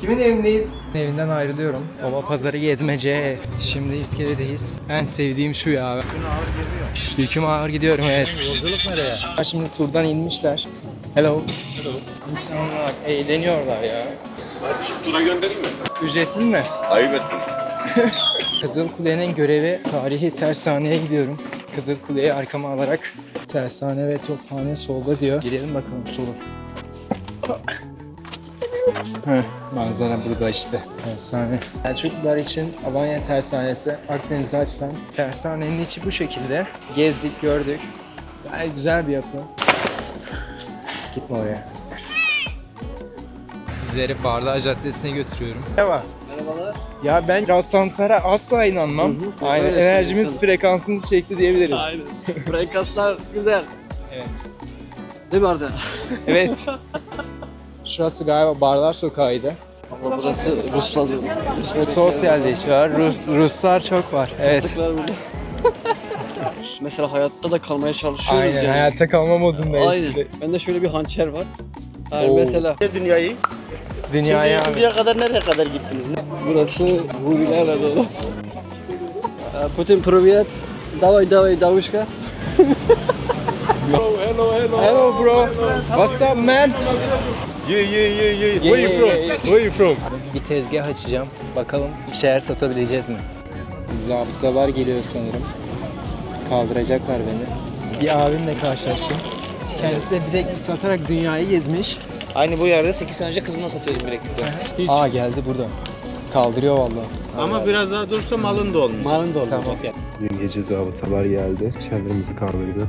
Kimin evindeyiz? Evinden ayrılıyorum. Baba pazarı gezmece. Şimdi iskeledeyiz. En sevdiğim şu ya. Yüküm ağır gidiyorum evet. Yolculuk nereye? Şimdi turdan inmişler. Hello. İnsanlar eğleniyorlar ya. Tura göndereyim mi? Ücretsiz mi? Ayıp ettin. Kızılkule'nin görevi tarihi tersaneye gidiyorum. Kızılkule'yi arkama alarak tersane ve tophane solda diyor. Girelim bakalım solu. Manzara burada işte. Tersane. Selçuklular için Alanya Tersanesi Akdeniz'e açılan tersanenin içi bu şekilde. Gezdik, gördük. Gayet güzel bir yapı. Gitme oraya. Sizleri Bardağ Caddesi'ne götürüyorum. Merhaba. Merhabalar. Ya ben rastlantara asla inanmam. Aynen öyle enerjimiz, söylüyorsun. frekansımız çekti diyebiliriz. Aynen. Frekanslar güzel. Evet. Değil mi Arda? Evet. Şurası galiba Barlar Sokağı'ydı. Ama burası Ruslar Sosyalleşiyor. Rus, Ruslar çok var. Evet. Mesela hayatta da kalmaya çalışıyoruz Aynen yani. hayatta kalma modundayız. Aynen. Bende şöyle bir hançer var. Yani Oo. mesela dünyayı. Dünyaya Şimdi şimdiye kadar nereye kadar gittiniz? burası Hubilerle dolu. Ee, Putin Privyet. Davay davay davuşka. Hello bro. What's up man? Yeah yeah yeah yeah. Yeah, Where you yeah, from? yeah, yeah. Where you from? Bir tezgah açacağım. Bakalım bir şeyler satabileceğiz mi? Zabıtalar geliyor sanırım. Kaldıracaklar beni. Bir abimle karşılaştım. Kendisi de bileklik satarak dünyayı gezmiş. Aynı bu yerde 8 sene önce kızımla satıyordum bileklikleri. Aa geldi burada. Kaldırıyor vallahi. Ama biraz daha dursa malın da olmuş. Malın da oldu. Tamam. Dün gece zabıtalar geldi. Çevremizi kaldırdı.